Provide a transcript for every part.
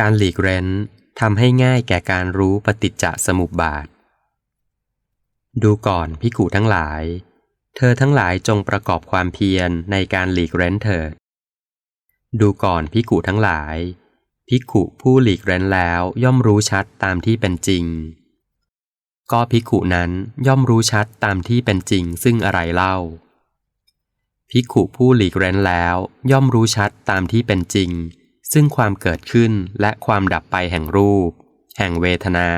การหลีกเร้นทำให้ง่ายแก่การรู้ปฏิจจสมุปบาท ดูก่อนพิกูทั้งหลาย เธอทั้งหลายจงประกอบความเพียรในการหลีกเร้นเถิด ดูก่อนพิกูทั้งหลาย พิกุผู้หลีกเร้นแล้วย่อมรู้ชัดตามที่เป็นจริง ก็พิกุนั้นย่อมรู้ชัดตามที่เป็นจริงซึ่งอะไรเล่าพิกุผู้หลีกเร้นแล้ว ย่อมรู้ชัดตามที่เป็นจริง ซึ่งความเกิดขึ้นและความดับไปแห่งรูป แห่งเวทนา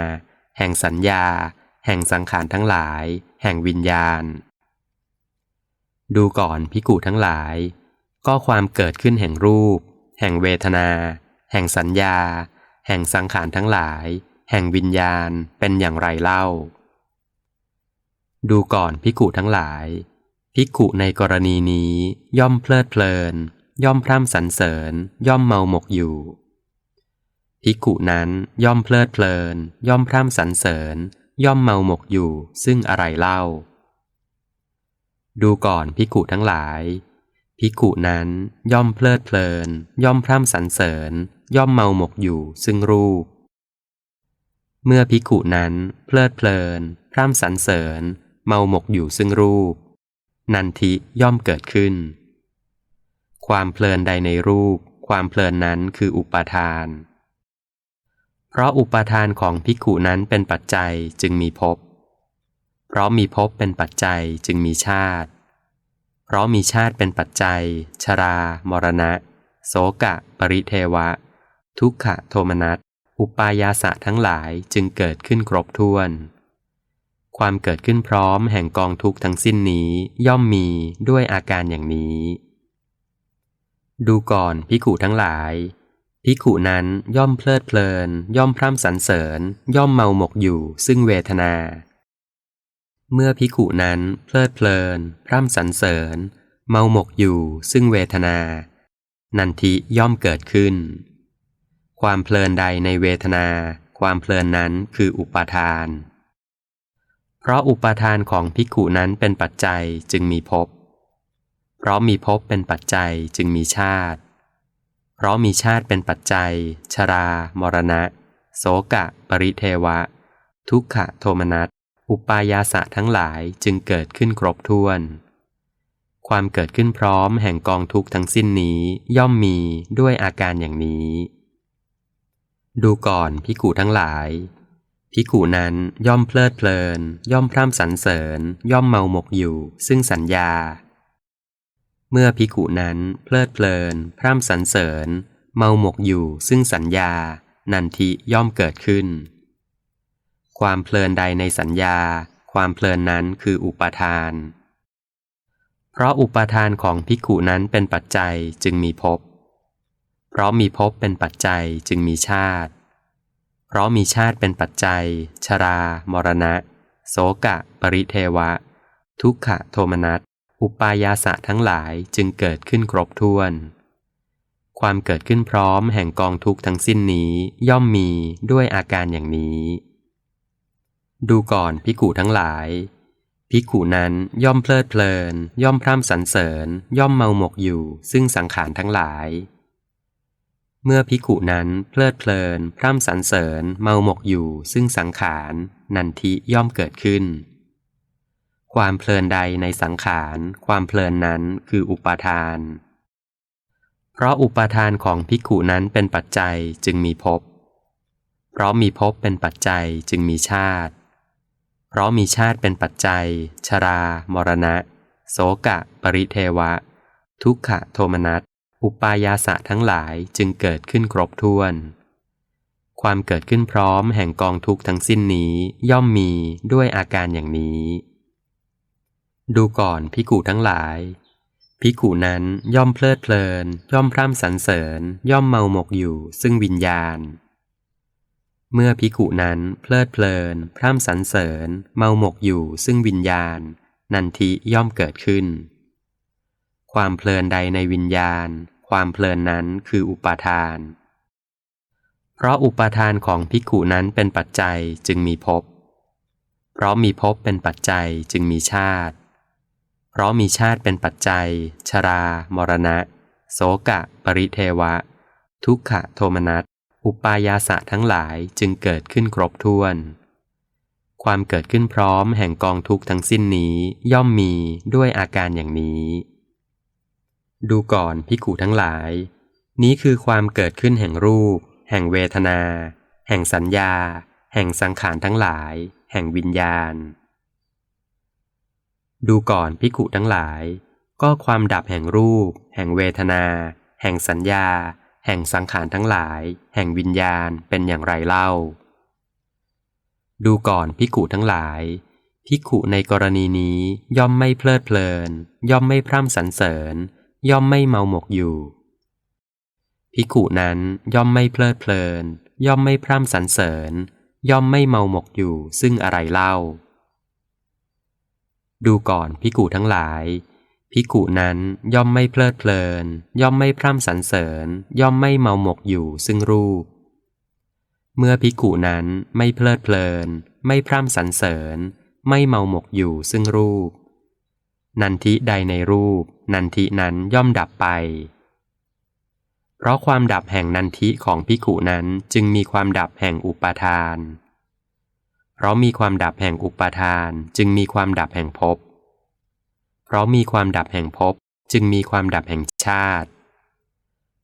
แห่งสัญญา แห่งสังขารทั้งหลาย แห่งวิญญาณ ดูก่อนพิกุทั้งหลาย ก็ความเกิดขึ้นแห่งรูป แห่งเวทนา แห่งสัญญา แห่งสังขารทั้งหลาย แห่งวิญญาณเป็นอย่างไรเล่า ดูก่อนพิกุทั้งหลายพิกุในกรณีนี้ย่อมเพลิดเพลิน ย่อมพร่ำสรรเสริญ ย่อมเมาหมกอยู่พิกุนั้นย่อมเพลิดเพลิน ย่อมพร่ำสรรเสริญ ย่อมเมาหมกอยู่ ซึ่งอะไรเล่า ดูก่อนพิกุทั้งหลายพิกุนั้นย่อมเพลิดเพลิน ย่อมพร่ำสรรเสริญ ย่อมเมาหมกอยู่ ซึ่งรูป เมื่อพิกุนั้นเพลิดเพลิน พร่ำสรรเสริญ เมาหมกอยู่ซึ่งรูป นันทิย่อมเกิดขึ้น ความเพลินใดในรูป ความเพลินนั้นคืออุปาทาน เพราะอุปาทานของพิกุนั้นเป็นปัจจัยจึงมีภพ เพราะมีภพเป็นปัจจัยจึงมีชาติ เพราะมีชาติเป็นปัจจัย ชรา มรณะ โสกะ ปริเทวะ ทุกขะโทมนัส อุปายาสะทั้งหลายจึงเกิดขึ้นครบถ้วน ความเกิดขึ้นพร้อมแห่งกองทุกข์ทั้งสิ้นนี้ย่อมมีด้วยอาการอย่างนี้ ดูก่อนพิกุทั้งหลายพิกุนั้นย่อมเพลิดเพลิน ย่อมพร่ำสรรเสริญ ย่อมเมาหมกอยู่ ซึ่งเวทนา เมื่อพิกุนั้นเพลิดเพลิน พร่ำสรรเสริญ เมาหมกอยู่ ซึ่งเวทนา นันทิย่อมเกิดขึ้น ความเพลินใดในเวทนา ความเพลินนั้นคืออุปาทาน เพราะอุปาทานของพิกุนั้นเป็นปัจจัยจึงมีภพ เพราะมีภพเป็นปัจจัยจึงมีชาติ เพราะมีชาติเป็นปัจจัย ชรา มรณะ โสกะ ปริเทวะ ทุกขะโทมนัส อุปายาสะทั้งหลายจึงเกิดขึ้นครบถ้วน ความเกิดขึ้นพร้อมแห่งกองทุกทั้งสิ้นนี้ย่อมมีด้วยอาการอย่างนี้ ดูก่อนพิกูทั้งหลายพิกูนั้นย่อมเพลิดเพลิน ย่อมพร่ำสรรเสริญ ย่อมเมาหมกอยู่ ซึ่งสัญญา เมื่อพิกุนั้นเพลิดเพลิน พร่ำสรรเสริญ เมาหมกอยู่ซึ่งสัญญา นันทิย่อมเกิดขึ้น ความเพลินใดในสัญญา ความเพลินนั้นคืออุปาทาน เพราะอุปาทานของพิกุนั้นเป็นปัจจัยจึงมีภพ เพราะมีภพเป็นปัจจัยจึงมีชาติ เพราะมีชาติเป็นปัจจัย ชรา มรณะ โสกะ ปริเทวะ ทุกขะโทมนัส อุปายาสะทั้งหลายจึงเกิดขึ้นครบถ้วน ความเกิดขึ้นพร้อมแห่งกองทุกข์ทั้งสิ้นนี้ย่อมมีด้วยอาการอย่างนี้ ดูก่อนพิกูทั้งหลาย พิกูนั้นย่อมเพลิดเพลิน ย่อมพร่ำสรรเสริญ ย่อมเมาหมกอยู่ ซึ่งสังขารทั้งหลาย เมื่อพิกุนั้นเพลิดเพลิน พร่ำสรรเสริญ เมาหมกอยู่ ซึ่งสังขาร นันทิย่อมเกิดขึ้น ความเพลินใดในสังขาร ความเพลินนั้นคืออุปาทาน เพราะอุปาทานของพิกุนั้นเป็นปัจจัยจึงมีภพ เพราะมีภพเป็นปัจจัยจึงมีชาติ เพราะมีชาติเป็นปัจจัย ชรา มรณะ โสกะ ปริเทวะ ทุกขะโทมนัส อุปายาสะทั้งหลายจึงเกิดขึ้นครบถ้วน ความเกิดขึ้นพร้อมแห่งกองทุกข์ทั้งสิ้นนี้ย่อมมีด้วยอาการอย่างนี้ ดูก่อนพิกูทั้งหลาย พิกูนั้นย่อมเพลิดเพลิน ย่อมพร่ำสรรเสริญ ย่อมเมาหมกอยู่ ซึ่งวิญญาณ เมื่อพิกุนั้นเพลิดเพลิน พร่ำสรรเสริญ เมาหมกอยู่ซึ่งวิญญาณ นันทิย่อมเกิดขึ้น ความเพลินใดในวิญญาณ ความเพลินนั้นคืออุปาทาน เพราะอุปาทานของพิกุนั้นเป็นปัจจัยจึงมีภพเพราะมีภพเป็นปัจจัยจึงมีชาติ เพราะมีชาติเป็นปัจจัย ชรา มรณะ โสกะ ปริเทวะ ทุกขะโทมนัส อุปายาสะทั้งหลายจึงเกิดขึ้นครบถ้วน ความเกิดขึ้นพร้อมแห่งกองทุกข์ทั้งสิ้นนี้ย่อมมีด้วยอาการอย่างนี้ ดูก่อนพิกูทั้งหลาย นี้คือความเกิดขึ้นแห่งรูป แห่งเวทนา แห่งสัญญา แห่งสังขารทั้งหลาย แห่งวิญญาณ ดูก่อนพิกุทั้งหลาย ก็ความดับแห่งรูป แห่งเวทนา แห่งสัญญา แห่งสังขารทั้งหลาย แห่งวิญญาณเป็นอย่างไรเล่า ดูก่อนพิกุทั้งหลายพิกุในกรณีนี้ย่อมไม่เพลิดเพลิน ย่อมไม่พร่ำสรรเสริญ ย่อมไม่เมาหมกอยู่พิกุนั้นย่อมไม่เพลิดเพลิน ย่อมไม่พร่ำสรรเสริญ ย่อมไม่เมาหมกอยู่ซึ่งอะไรเล่า ดูก่อนพิกุทั้งหลาย พิกุนั้นย่อมไม่เพลิดเพลิน ย่อมไม่พร่ำสรรเสริญ ย่อมไม่เมาหมกอยู่ซึ่งรูป เมื่อพิกุนั้นไม่เพลิดเพลิน ไม่พร่ำสรรเสริญ ไม่เมาหมกอยู่ซึ่งรูป นันทิใดในรูป นันทินั้นย่อมดับไป เพราะความดับแห่งนันทิของพิกุนั้นจึงมีความดับแห่งอุปาทาน เพราะมีความดับแห่งอุปาทานจึงมีความดับแห่งภพ เพราะมีความดับแห่งภพจึงมีความดับแห่งชาติ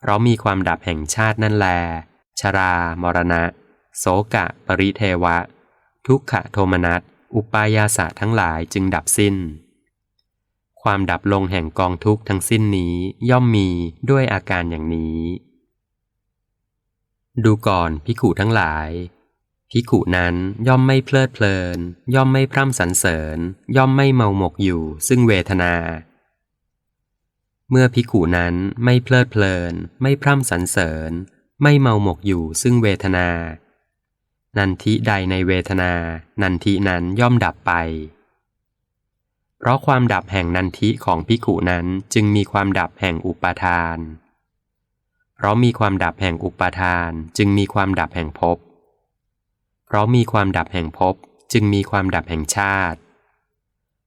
เพราะมีความดับแห่งชาตินั่นแล ชรา มรณะ โสกะ ปริเทวะ ทุกขโทมนัส อุปายาสะทั้งหลายจึงดับสิ้น ความดับลงแห่งกองทุกข์ทั้งสิ้นนี้ย่อมมีด้วยอาการอย่างนี้ ดูก่อนพิขุทั้งหลาย พิขุนั้นย่อมไม่เพลิดเพลิน ย่อมไม่พร่ำสรรเสริญ ย่อมไม่เมาหมกอยู่ ซึ่งเวทนา เมื่อพิขุนั้นไม่เพลิดเพลิน ไม่พร่ำสรรเสริญ ไม่เมาหมกอยู่ ซึ่งเวทนา นันทิใดในเวทนา นันทินั้นย่อมดับไป เพราะความดับแห่งนันทิของพิขุนั้นจึงมีความดับแห่งอุปาทาน เพราะมีความดับแห่งอุปาทานจึงมีความดับแห่งภพ เพราะมีความดับแห่งภพจึงมีความดับแห่งชาติ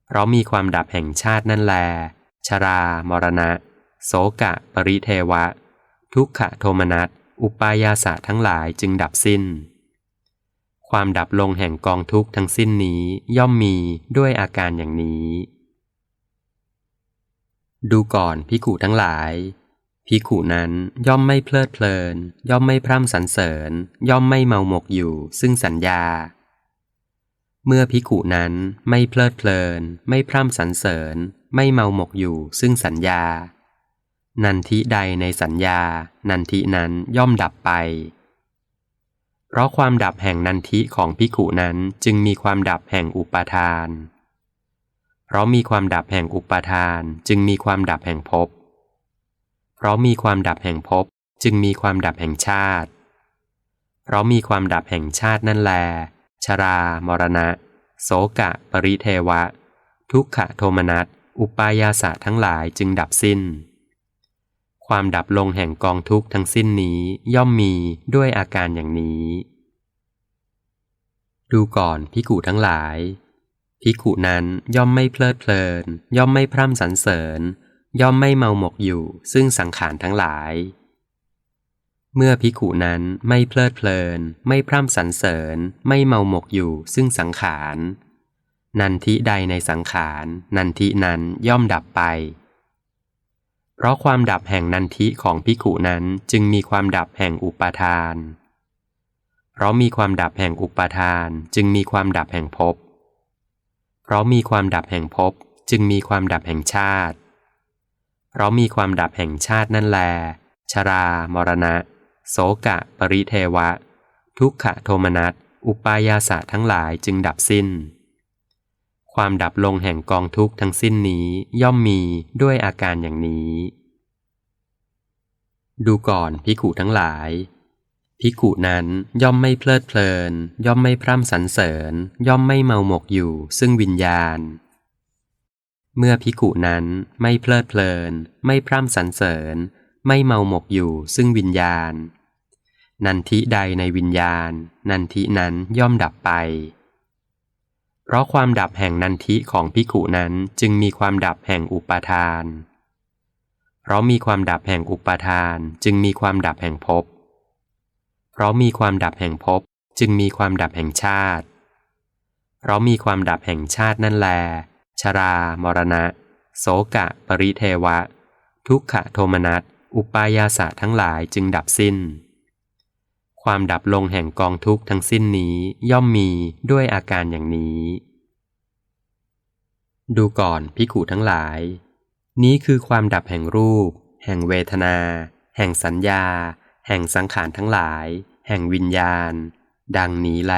เพราะมีความดับแห่งชาตินั่นแล ชรา มรณะ โสกะ ปริเทวะ ทุกขโทมนัส อุปายาสะทั้งหลายจึงดับสิ้น ความดับลงแห่งกองทุกข์ทั้งสิ้นนี้ย่อมมีด้วยอาการอย่างนี้ ดูก่อนพิกูทั้งหลาย ภิกขุนั้นย่อมไม่เพลิดเพลิน ย่อมไม่พร่ำสรรเสริญ ย่อมไม่เมาหมกอยู่ ซึ่งสัญญา เมื่อภิกขุนั้นไม่เพลิดเพลิน ไม่พร่ำสรรเสริญ ไม่เมาหมกอยู่ ซึ่งสัญญา นันทิใดในสัญญา นันทินั้นย่อมดับไป เพราะความดับแห่งนันทิของภิกขุนั้นจึงมีความดับแห่งอุปาทาน เพราะมีความดับแห่งอุปาทานจึงมีความดับแห่งภพ เพราะมีความดับแห่งภพจึงมีความดับแห่งชาติ เพราะมีความดับแห่งชาตินั่นแล ชรา มรณะ โสกะ ปริเทวะ ทุกขโทมนัส อุปายาสะทั้งหลายจึงดับสิ้น ความดับลงแห่งกองทุกข์ทั้งสิ้นนี้ย่อมมีด้วยอาการอย่างนี้ ดูก่อนพิกูทั้งหลายพิกุนั้นย่อมไม่เพลิดเพลิน ย่อมไม่พร่ำสรรเสริญ ย่อมไม่เมาหมกอยู่ซึ่งสังขารทั้งหลาย เมื่อพิขุนั้นไม่เพลิดเพลิน ไม่พร่ำสรรเสริญ ไม่เมาหมกอยู่ซึ่งสังขาร นันทิใดในสังขาร นันทินั้นย่อมดับไป เพราะความดับแห่งนันทิของพิขุนั้นจึงมีความดับแห่งอุปาทาน เพราะมีความดับแห่งอุปาทานจึงมีความดับแห่งภพ เพราะมีความดับแห่งภพจึงมีความดับแห่งชาติ เพราะมีความดับแห่งชาตินั่นแล ชรา มรณะ โสกะ ปริเทวะ ทุกขโทมนัส อุปายาสะทั้งหลายจึงดับสิ้น ความดับลงแห่งกองทุกข์ทั้งสิ้นนี้ย่อมมีด้วยอาการอย่างนี้ ดูก่อนพิขุทั้งหลายพิขุนั้นย่อมไม่เพลิดเพลิน ย่อมไม่พร่ำสรรเสริญ ย่อมไม่เมาหมกอยู่ ซึ่งวิญญาณ เมื่อพิกุนั้นไม่เพลิดเพลิน ไม่พร่ำสรรเสริญ ไม่เมาหมกอยู่ซึ่งวิญญาณ นันทิใดในวิญญาณ นันทินั้นย่อมดับไป เพราะความดับแห่งนันทิของพิกุนั้นจึงมีความดับแห่งอุปาทาน เพราะมีความดับแห่งอุปาทานจึงมีความดับแห่งภพ เพราะมีความดับแห่งภพจึงมีความดับแห่งชาติ เพราะมีความดับแห่งชาตินั่นแล ชรา มรณะ โสกะ ปริเทวะ ทุกขโทมนัส อุปายาสะทั้งหลายจึงดับสิ้น ความดับลงแห่งกองทุกข์ทั้งสิ้นนี้ย่อมมีด้วยอาการอย่างนี้ ดูก่อนพิกูทั้งหลาย นี้คือความดับแห่งรูป แห่งเวทนา แห่งสัญญา แห่งสังขารทั้งหลาย แห่งวิญญาณ ดังนี้แล